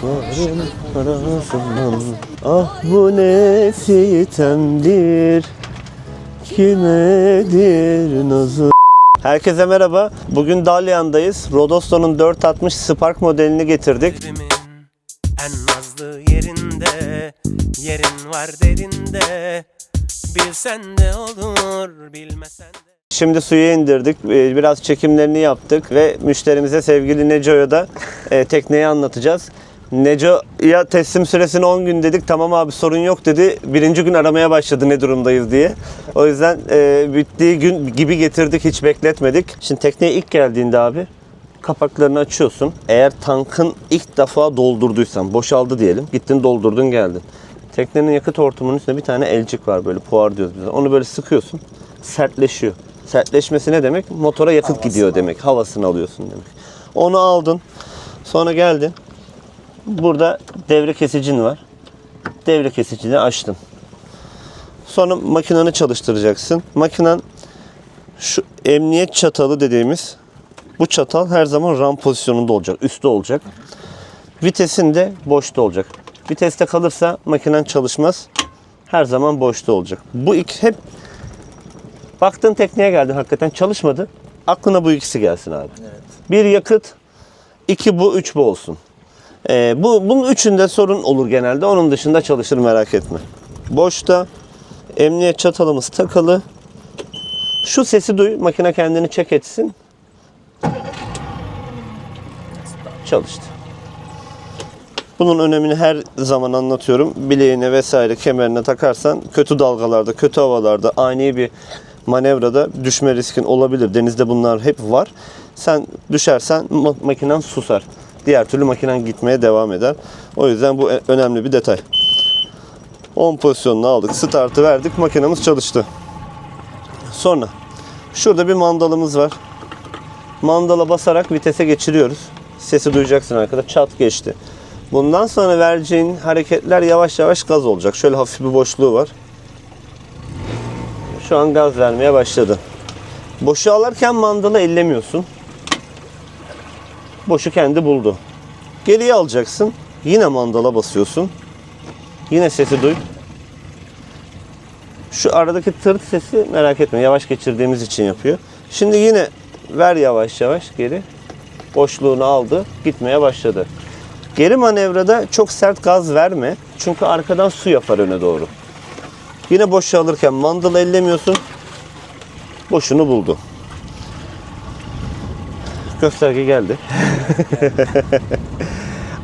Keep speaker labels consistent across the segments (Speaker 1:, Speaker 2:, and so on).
Speaker 1: Kuşların arasından Ah bu ne sitemdir Kimedir nazı Herkese merhaba. Bugün Dalyan'dayız. Rodosto'nun 460 Spark modelini getirdik.
Speaker 2: En nazlı yerinde Yerin var derinde Bilsen de olur bilmesen de
Speaker 1: Şimdi suya indirdik. Ee, Biraz çekimlerini yaptık ve müşterimize sevgili Neco'ya da e, tekneyi anlatacağız. Neco'ya teslim süresini 10 gün dedik. Tamam abi sorun yok dedi. Birinci gün aramaya başladı ne durumdayız diye. O yüzden e, bittiği gün gibi getirdik hiç bekletmedik. Şimdi tekneye ilk geldiğinde abi kapaklarını açıyorsun. Eğer tankın ilk defa doldurduysan, boşaldı diyelim. Gittin doldurdun geldin. Teknenin yakıt hortumunun üstünde bir tane elcik var böyle puar diyoruz biz. Onu böyle sıkıyorsun. Sertleşiyor. Sertleşmesi ne demek? Motora yakıt gidiyor demek. Havasını alıyorsun demek. Onu aldın. Sonra geldin. Burada devre kesicin var. Devre kesicini açtın. Sonra makinanı çalıştıracaksın. Makinen şu emniyet çatalı dediğimiz bu çatal her zaman ram pozisyonunda olacak. Üstte olacak. Vitesin de boşta olacak. Viteste kalırsa makinen çalışmaz. Her zaman boşta olacak. Bu iki hep baktığın tekneye geldi hakikaten çalışmadı. Aklına bu ikisi gelsin abi. Bir yakıt, iki bu, üç bu olsun. Ee, bu bunun üçünde sorun olur genelde. Onun dışında çalışır merak etme. Boşta emniyet çatalımız takılı. Şu sesi duy, makine kendini çek etsin. Çalıştı. Bunun önemini her zaman anlatıyorum. Bileğine vesaire kemerine takarsan kötü dalgalarda, kötü havalarda, ani bir manevrada düşme riskin olabilir. Denizde bunlar hep var. Sen düşersen ma- makinen susar. Diğer türlü makinen gitmeye devam eder. O yüzden bu e- önemli bir detay. 10 pozisyonunu aldık. Startı verdik. Makinemiz çalıştı. Sonra şurada bir mandalımız var. Mandala basarak vitese geçiriyoruz. Sesi duyacaksın arkada. Çat geçti. Bundan sonra vereceğin hareketler yavaş yavaş gaz olacak. Şöyle hafif bir boşluğu var. Şu an gaz vermeye başladı. Boşu alırken mandalı ellemiyorsun. Boşu kendi buldu. Geriye alacaksın. Yine mandala basıyorsun. Yine sesi duy. Şu aradaki tırt sesi merak etme. Yavaş geçirdiğimiz için yapıyor. Şimdi yine ver yavaş yavaş geri. Boşluğunu aldı. Gitmeye başladı. Geri manevrada çok sert gaz verme. Çünkü arkadan su yapar öne doğru. Yine boşu alırken mandalı ellemiyorsun. Boşunu buldu. Gösterge geldi.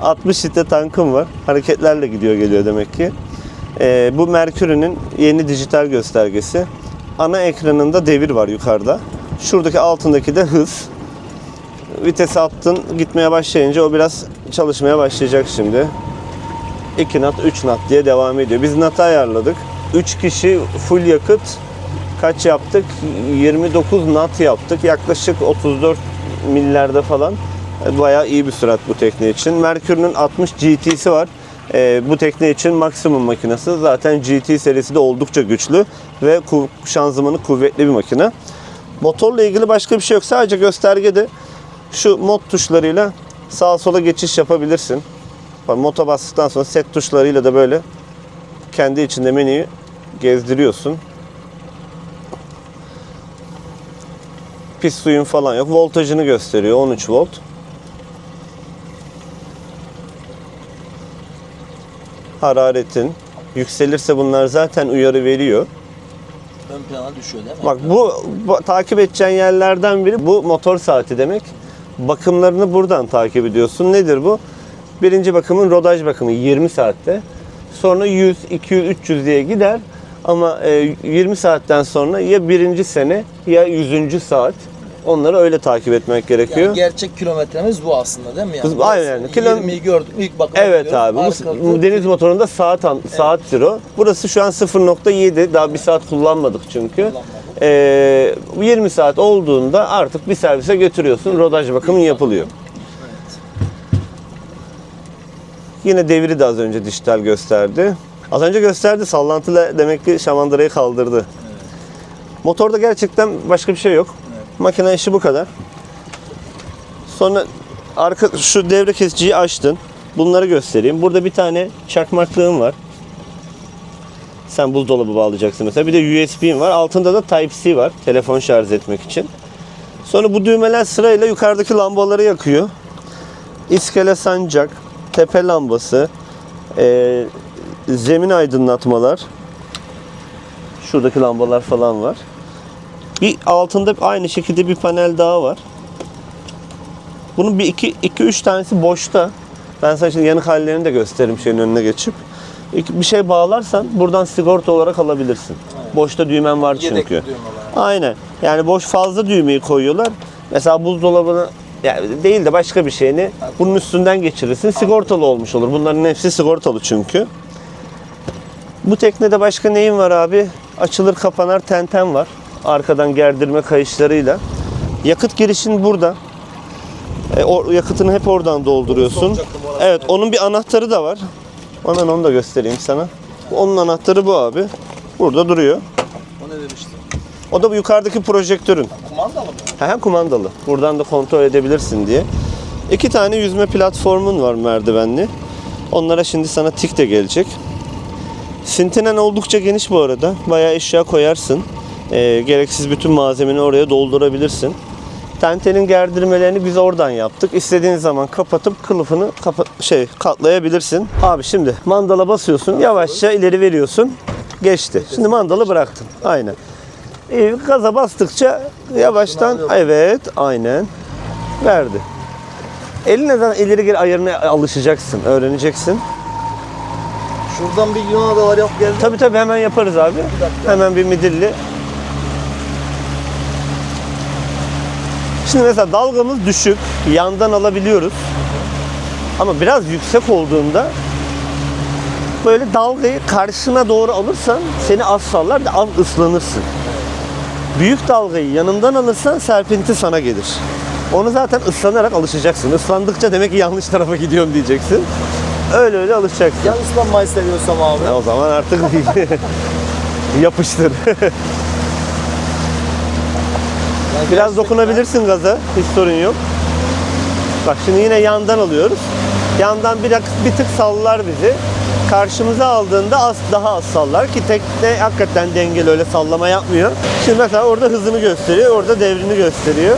Speaker 1: 60 litre tankım var. Hareketlerle gidiyor geliyor demek ki. Ee, bu Mercury'nin yeni dijital göstergesi. Ana ekranında devir var yukarıda. Şuradaki altındaki de hız. Vitesi attın gitmeye başlayınca o biraz çalışmaya başlayacak şimdi. 2 nat 3 nat diye devam ediyor. Biz natı ayarladık. 3 kişi full yakıt kaç yaptık? 29 nat yaptık. Yaklaşık 34 millerde falan. E, Bayağı iyi bir sürat bu tekne için. Mercury'nin 60 GT'si var. E, bu tekne için maksimum makinesi. Zaten GT serisi de oldukça güçlü ve ku- şanzımanı kuvvetli bir makine. Motorla ilgili başka bir şey yok. Sadece göstergede şu mod tuşlarıyla sağa sola geçiş yapabilirsin. Mota bastıktan sonra set tuşlarıyla da böyle kendi içinde menüyü gezdiriyorsun. Pis suyun falan yok. Voltajını gösteriyor. 13 volt. Hararetin yükselirse bunlar zaten uyarı veriyor.
Speaker 3: ön plana düşüyor değil mi?
Speaker 1: Bak bu, bu takip edeceğin yerlerden biri bu motor saati demek. Bakımlarını buradan takip ediyorsun. Nedir bu? Birinci bakımın rodaj bakımı 20 saatte. Sonra 100, 200, 300 diye gider. Ama e, 20 saatten sonra ya birinci sene ya 100. saat. Onları öyle takip etmek gerekiyor.
Speaker 3: Yani gerçek kilometremiz bu aslında değil mi? Yani
Speaker 1: Biz- aynen.
Speaker 3: Burası
Speaker 1: Kilo-
Speaker 3: 20'yi gördük ilk bakım
Speaker 1: Evet abi. Bu, bu deniz motorunda saat an, saattir o. Burası şu an 0.7. Daha bir saat kullanmadık çünkü. Ee, 20 saat olduğunda artık bir servise götürüyorsun. Rodaj bakımı yapılıyor. Yine devri de az önce dijital gösterdi. Az önce gösterdi. Sallantılı demek ki şamandırayı kaldırdı. Motorda gerçekten başka bir şey yok. Makine işi bu kadar. Sonra arka şu devre kesiciyi açtın. Bunları göstereyim. Burada bir tane çakmaklığım var. Sen buzdolabı bağlayacaksın mesela. Bir de USB'm var. Altında da Type-C var. Telefon şarj etmek için. Sonra bu düğmeler sırayla yukarıdaki lambaları yakıyor. İskele sancak, tepe lambası, eee, zemin aydınlatmalar. Şuradaki lambalar falan var. Bir altında aynı şekilde bir panel daha var. Bunun bir iki, iki üç tanesi boşta. Ben sana şimdi yanık hallerini de gösteririm şeyin önüne geçip. Bir şey bağlarsan buradan sigorta olarak alabilirsin. Boşta düğmen var çünkü. Aynen. Yani boş fazla düğmeyi koyuyorlar. Mesela buzdolabını yani değil de başka bir şeyini bunun üstünden geçirirsin. Sigortalı olmuş olur. Bunların hepsi sigortalı çünkü. Bu teknede başka neyim var abi? Açılır kapanar tenten var. Arkadan gerdirme kayışlarıyla. Yakıt girişin burada. E, o yakıtını hep oradan dolduruyorsun. Evet, onun bir anahtarı da var. Hemen onu da göstereyim sana. Onun anahtarı bu abi. Burada duruyor.
Speaker 3: O ne demiştin?
Speaker 1: O da bu yukarıdaki projektörün.
Speaker 3: Kumandalı mı?
Speaker 1: Hemen kumandalı. Buradan da kontrol edebilirsin diye. İki tane yüzme platformun var merdivenli. Onlara şimdi sana tik de gelecek. Sintinen oldukça geniş bu arada. Bayağı eşya koyarsın. Ee, gereksiz bütün malzemeni oraya doldurabilirsin. Tentenin gerdirmelerini biz oradan yaptık. İstediğin zaman kapatıp kılıfını kapa şey katlayabilirsin. Abi şimdi mandala basıyorsun. Yavaşça ileri veriyorsun. Geçti. Şimdi mandalı bıraktın. Aynen. Ee, gaza bastıkça yavaştan evet aynen verdi. Eline zaten ileri geri ayarına alışacaksın, öğreneceksin.
Speaker 3: Şuradan bir Yunan adaları yap geldi.
Speaker 1: Tabi tabi hemen yaparız abi. Hemen bir midilli. Şimdi mesela dalgamız düşük, yandan alabiliyoruz. Ama biraz yüksek olduğunda böyle dalgayı karşına doğru alırsan seni az sallar da az ıslanırsın. Büyük dalgayı yanından alırsan serpinti sana gelir. Onu zaten ıslanarak alışacaksın. Islandıkça demek ki yanlış tarafa gidiyorum diyeceksin. Öyle öyle alışacaksın.
Speaker 3: Ya ıslanmayı seviyorsam abi.
Speaker 1: E o zaman artık yapıştır. Biraz dokunabilirsin gaza. Hiç sorun yok. Bak şimdi yine yandan alıyoruz. Yandan bir, bir tık sallar bizi. Karşımıza aldığında az daha az sallar ki tekne hakikaten dengeli öyle sallama yapmıyor. Şimdi mesela orada hızını gösteriyor, orada devrini gösteriyor.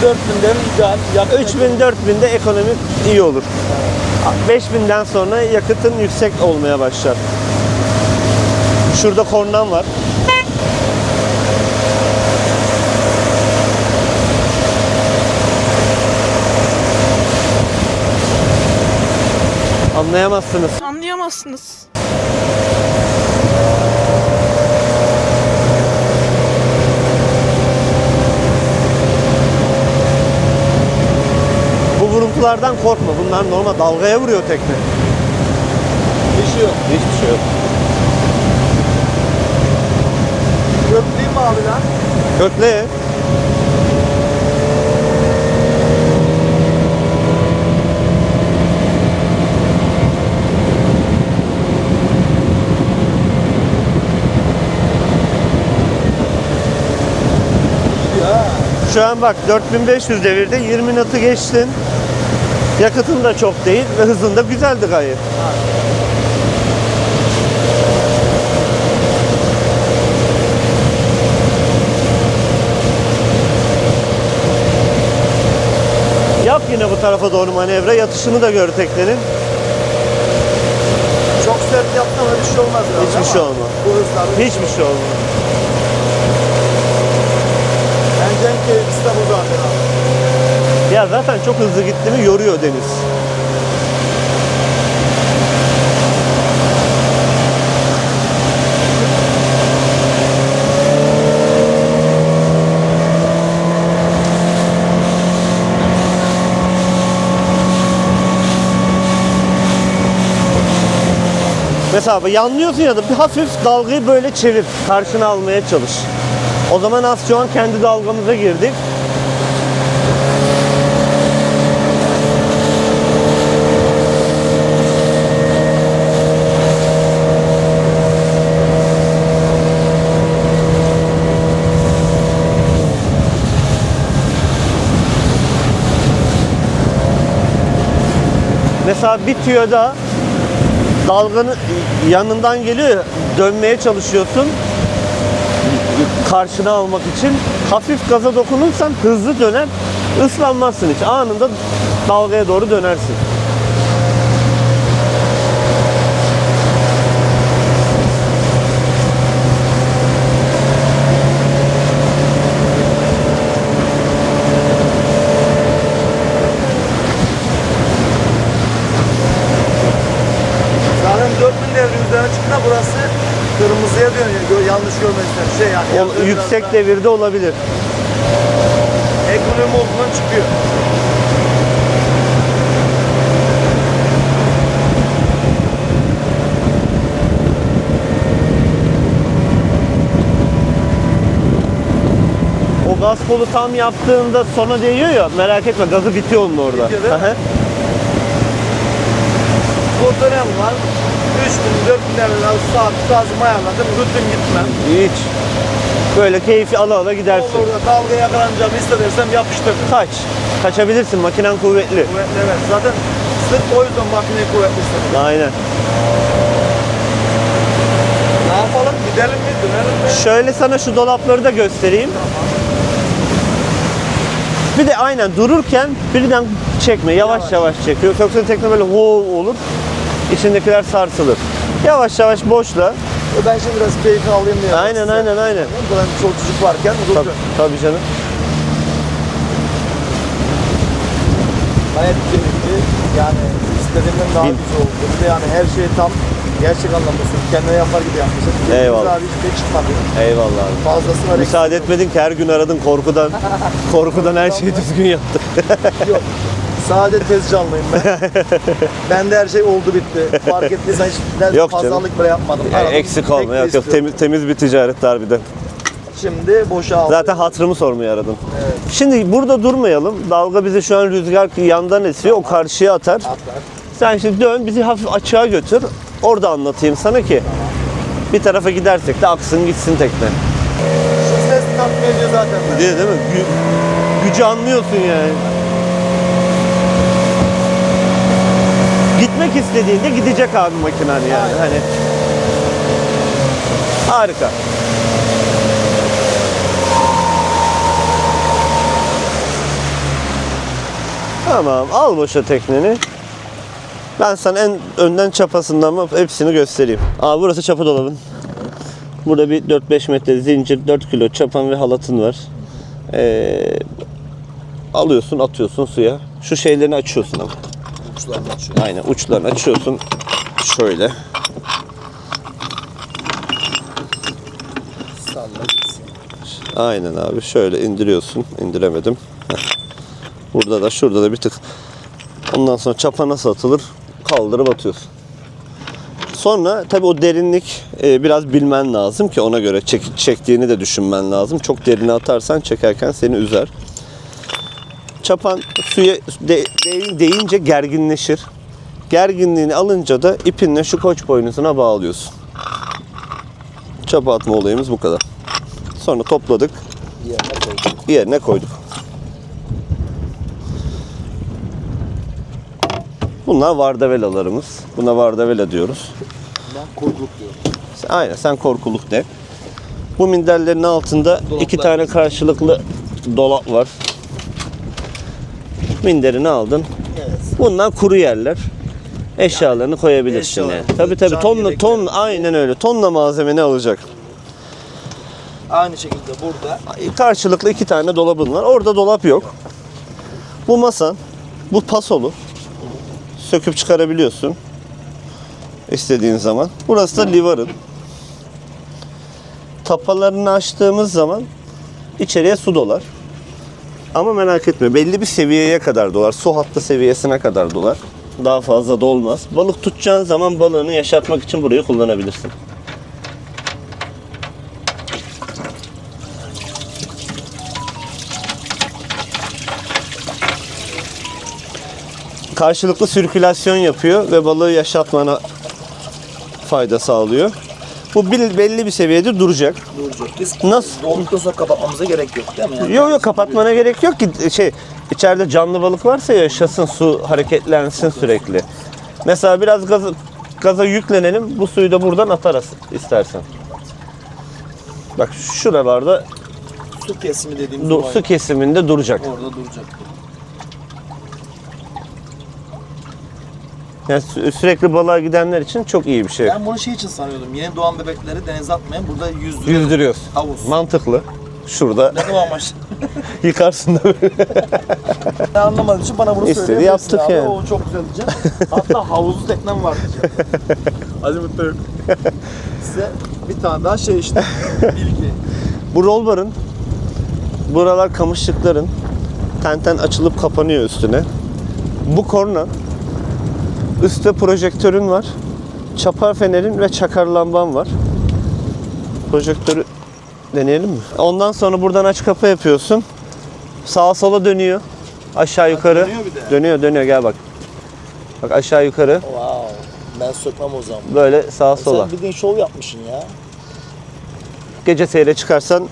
Speaker 3: 3000 4000'den ideal. yakın
Speaker 1: 3000 4000'de ekonomi iyi olur. 5000'den sonra yakıtın yüksek olmaya başlar. Şurada kornam var. Anlayamazsınız.
Speaker 4: Anlayamazsınız.
Speaker 1: Bu vuruntulardan korkma. Bunlar normal dalgaya vuruyor tekne.
Speaker 3: Bir şey yok.
Speaker 1: Hiçbir şey yok.
Speaker 3: Köprüyüm mü abi lan?
Speaker 1: Kökle. Şu an bak 4500 devirde 20 knot'u geçtin. Yakıtın da çok değil ve hızın da güzeldi gayet. Yap yine bu tarafa doğru manevra. Yatışını da gör teknenin.
Speaker 3: Çok sert yapsam öyle bir şey olmaz. herhalde
Speaker 1: Hiçbir
Speaker 3: ama
Speaker 1: şey olmaz.
Speaker 3: Bu hızlar.
Speaker 1: Hiçbir şey olmaz.
Speaker 3: De bu.
Speaker 1: Ya zaten çok hızlı gitti mi yoruyor deniz. Mesela yanlıyorsun ya da bir hafif dalgayı böyle çevir. Karşına almaya çalış. O zaman az şu an kendi dalgamıza girdik. Mesela bir tüyoda dalganın yanından geliyor dönmeye çalışıyorsun. Karşına almak için. Hafif gaza dokunursan hızlı döner ıslanmazsın hiç. Anında dalgaya doğru dönersin.
Speaker 3: Zaten 4000 devri üzerine çıktığında burası kırmızıya dönüyor. Gö- yanlış görmezsen. Şey yani.
Speaker 1: O yüksek devirde olabilir.
Speaker 3: Ekonomi olduğundan çıkıyor.
Speaker 1: O gaz kolu tam yaptığında sona değiyor ya merak etme gazı bitiyor onun orada.
Speaker 3: Bitiyor değil mi? Dönem var. 3000 4000 devre arası saat sazım ayarladım. Rutin gitmem.
Speaker 1: Hiç. Böyle keyfi ala ala gidersin.
Speaker 3: Olur da dalga yakalanacağımı hissedersem yapıştır.
Speaker 1: Kaç. Kaçabilirsin makinen kuvvetli.
Speaker 3: Kuvvetli evet. Zaten sırf o yüzden makineyi kuvvetli istedim.
Speaker 1: Aynen.
Speaker 3: Ne yapalım? Gidelim mi? Dönelim mi?
Speaker 1: Şöyle sana şu dolapları da göstereyim. Bir de aynen dururken birden çekme. Yavaş yavaş, çekiyor. Yoksa tekne böyle ho olur. İçindekiler sarsılır. Yavaş yavaş boşla.
Speaker 3: Ben şimdi biraz keyfi alayım diye.
Speaker 1: Aynen
Speaker 3: size.
Speaker 1: aynen aynen.
Speaker 3: Bu kadar çoluk çocuk varken
Speaker 1: Tabii,
Speaker 3: rutin.
Speaker 1: tabii canım.
Speaker 3: Gayet keyifli. Yani istediğimden daha
Speaker 1: Bin.
Speaker 3: güzel oldu. Bir de yani her şey tam gerçek anlamda. Kendine yapar gibi yapmışsın.
Speaker 1: Eyvallah.
Speaker 3: Abi hiçbir şey çıkmadı.
Speaker 1: Eyvallah abi.
Speaker 3: Fazlasına eksik
Speaker 1: Müsaade etmedin ki her gün aradın korkudan. korkudan her şeyi düzgün yaptık.
Speaker 3: yok. Sadece tez canlıyım ben. Bende her şey oldu bitti. Fark ettiysen hiç
Speaker 1: Yok canım.
Speaker 3: pazarlık bile yapmadım.
Speaker 1: Yani
Speaker 3: Aradım,
Speaker 1: eksik olma. Yok, yok. Temiz, temiz bir ticaret harbiden.
Speaker 3: Şimdi boşa aldım.
Speaker 1: Zaten hatırımı sormaya aradın.
Speaker 3: Evet.
Speaker 1: Şimdi burada durmayalım. Dalga bizi şu an rüzgar yandan esiyor. O karşıya atar.
Speaker 3: Atlar.
Speaker 1: Sen şimdi dön bizi hafif açığa götür. Orada anlatayım sana ki bir tarafa gidersek de aksın gitsin tekne.
Speaker 3: Şu ses tatmin ediyor zaten. ben.
Speaker 1: Değil, değil mi? Gü- gücü anlıyorsun yani. Gitmek istediğinde gidecek abi makinen yani.
Speaker 3: Aynen.
Speaker 1: Hani harika. Tamam al boşa tekneni. Ben sana en önden çapasından mı hepsini göstereyim. Aa burası çapa dolabın. Burada bir 4-5 metre zincir, 4 kilo çapan ve halatın var. Ee, alıyorsun, atıyorsun suya. Şu şeylerini açıyorsun ama.
Speaker 3: Uçlarını açıyor.
Speaker 1: Aynen uçlarını açıyorsun. Şöyle.
Speaker 3: Salla gitsin.
Speaker 1: Aynen abi. Şöyle indiriyorsun. İndiremedim. Burada da şurada da bir tık. Ondan sonra çapa nasıl atılır? Kaldırıp atıyorsun. Sonra tabii o derinlik e, biraz bilmen lazım ki ona göre çek, çektiğini de düşünmen lazım. Çok derine atarsan çekerken seni üzer. Çapan suya de, de- değince gerginleşir. Gerginliğini alınca da ipinle şu koç boynuzuna bağlıyorsun. Çapa atma olayımız bu kadar. Sonra topladık
Speaker 3: Yerine koydum.
Speaker 1: yerine koyduk. Bunlar vardavelalarımız. Buna vardavela diyoruz.
Speaker 3: Ben korkuluk diyorum.
Speaker 1: Aynen sen korkuluk de. Bu minderlerin altında iki tane karşılıklı dolap var. Minderini aldın.
Speaker 3: Evet.
Speaker 1: Bunlar kuru yerler. Eşyalarını koyabilirsin
Speaker 3: eşyalar,
Speaker 1: yani. Tabii tabii tonla ton aynen öyle. Tonla malzemeni alacak.
Speaker 3: Aynı şekilde burada
Speaker 1: karşılıklı iki tane dolabın var. Orada dolap yok. Bu masan, bu pasolu. Söküp çıkarabiliyorsun. istediğin zaman. Burası da livarın. Tapalarını açtığımız zaman içeriye su dolar. Ama merak etme belli bir seviyeye kadar dolar. Su hattı seviyesine kadar dolar. Daha fazla dolmaz. Balık tutacağın zaman balığını yaşatmak için burayı kullanabilirsin. karşılıklı sirkülasyon yapıyor ve balığı yaşatmana fayda sağlıyor. Bu bil- belli bir seviyede duracak.
Speaker 3: duracak. Biz
Speaker 1: Nasıl?
Speaker 3: dolduktan sonra kapatmamıza gerek yok değil mi? Yani
Speaker 1: Yok yok kapatmana gerek yok ki şey içeride canlı balık varsa yaşasın su hareketlensin sürekli. Mesela biraz gaza, gaza yüklenelim. Bu suyu da buradan atarız istersen. Bak şuralarda
Speaker 3: Su kesimi dediğimiz
Speaker 1: du-
Speaker 3: olay.
Speaker 1: su kesiminde duracak.
Speaker 3: Orada duracak.
Speaker 1: Yani sü- sürekli balığa gidenler için çok iyi bir şey.
Speaker 3: Ben bunu şey için sanıyordum. Yeni doğan bebekleri denize atmayın. Burada yüzdürüyor.
Speaker 1: Yüzdürüyoruz.
Speaker 3: Havuz.
Speaker 1: Mantıklı. Şurada
Speaker 3: Ne kadar amaç?
Speaker 1: yıkarsın da böyle.
Speaker 3: Ben anlamadığım için bana bunu
Speaker 1: İstedi,
Speaker 3: söyleyebilirsin
Speaker 1: yaptık
Speaker 3: abi.
Speaker 1: yani.
Speaker 3: O çok güzel diyeceğim. Hatta havuzlu teknem var diyeceğim. Azimut yok. Size bir tane daha şey işte. Bilgi.
Speaker 1: Bu rollbar'ın buralar kamışlıkların tenten açılıp kapanıyor üstüne. Bu korna üstte projektörün var. Çapar fenerin ve çakar lamban var. Projektörü deneyelim mi? Ondan sonra buradan aç kapa yapıyorsun. Sağa sola dönüyor. Aşağı yukarı.
Speaker 3: dönüyor bir de.
Speaker 1: Dönüyor dönüyor gel bak. Bak aşağı yukarı
Speaker 3: Wow. Ben sökmem o zaman.
Speaker 1: böyle sağa sola.
Speaker 3: Sen bildiğin şov yapmışsın ya.
Speaker 1: Gece seyre çıkarsan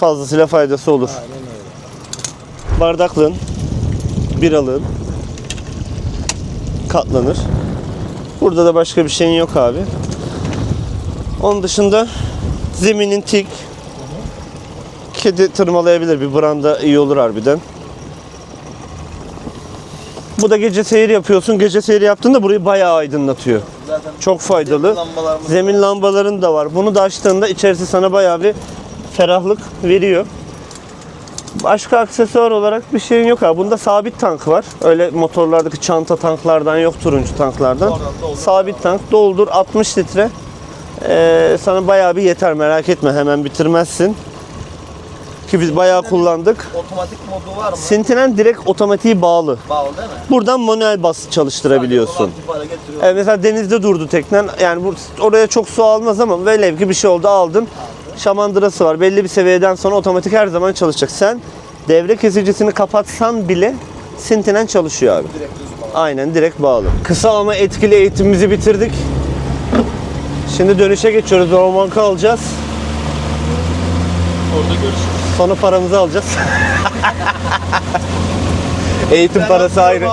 Speaker 1: fazlasıyla faydası olur.
Speaker 3: Aynen öyle.
Speaker 1: bardaklığın, biralığın katlanır. Burada da başka bir şeyin yok abi. Onun dışında zeminin tik. Kedi tırmalayabilir. Bir branda iyi olur harbiden. Bu da gece seyir yapıyorsun. Gece seyir yaptığında burayı bayağı aydınlatıyor.
Speaker 3: Zaten
Speaker 1: Çok faydalı. Zemin lambaların da var. Bunu da açtığında içerisi sana bayağı bir ferahlık veriyor. Başka aksesuar olarak bir şeyin yok abi. Bunda sabit tank var. Öyle motorlardaki çanta tanklardan yok turuncu tanklardan. Sabit tank doldur 60 litre. Ee, sana bayağı bir yeter merak etme hemen bitirmezsin. Ki biz bayağı kullandık.
Speaker 3: otomatik modu var mı?
Speaker 1: Sintinen direkt otomatiği bağlı.
Speaker 3: Bağlı değil mi?
Speaker 1: Buradan manuel bas çalıştırabiliyorsun. Evet, mesela denizde durdu teknen. Yani oraya çok su almaz ama velev ki bir şey oldu aldın. Şamandırası var. Belli bir seviyeden sonra otomatik her zaman çalışacak. Sen devre kesicisini kapatsan bile sintinen çalışıyor abi.
Speaker 3: Direkt.
Speaker 1: Aynen direkt bağlı. Kısa ama etkili eğitimimizi bitirdik. Şimdi dönüşe geçiyoruz. Romanka alacağız.
Speaker 3: Orada görüşürüz.
Speaker 1: Sonra paramızı alacağız. Eğitim parası ayrı.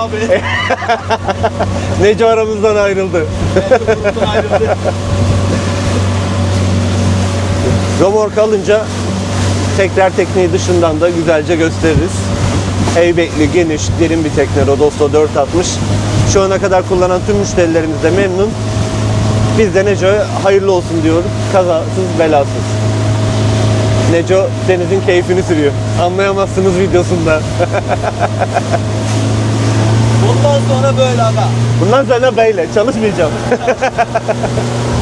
Speaker 1: Neco aramızdan ayrıldı.
Speaker 3: Ayrıldı.
Speaker 1: Romork alınca tekrar tekneyi dışından da güzelce gösteririz. Heybetli, geniş, derin bir tekne Rodos'ta 460. Şu ana kadar kullanan tüm müşterilerimiz de memnun. Biz de Neco'ya hayırlı olsun diyoruz. Kazasız belasız. Neco denizin keyfini sürüyor. Anlayamazsınız videosunda.
Speaker 3: Bundan sonra böyle aga.
Speaker 1: Bundan sonra böyle çalışmayacağım.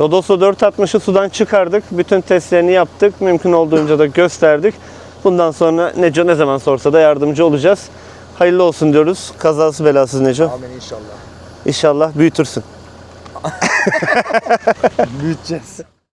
Speaker 1: Rodos'ta 460'ı sudan çıkardık. Bütün testlerini yaptık. Mümkün olduğunca da gösterdik. Bundan sonra Neco ne zaman sorsa da yardımcı olacağız. Hayırlı olsun diyoruz. Kazası belasız Neco.
Speaker 3: Amin inşallah.
Speaker 1: İnşallah büyütürsün.
Speaker 3: Büyüteceğiz.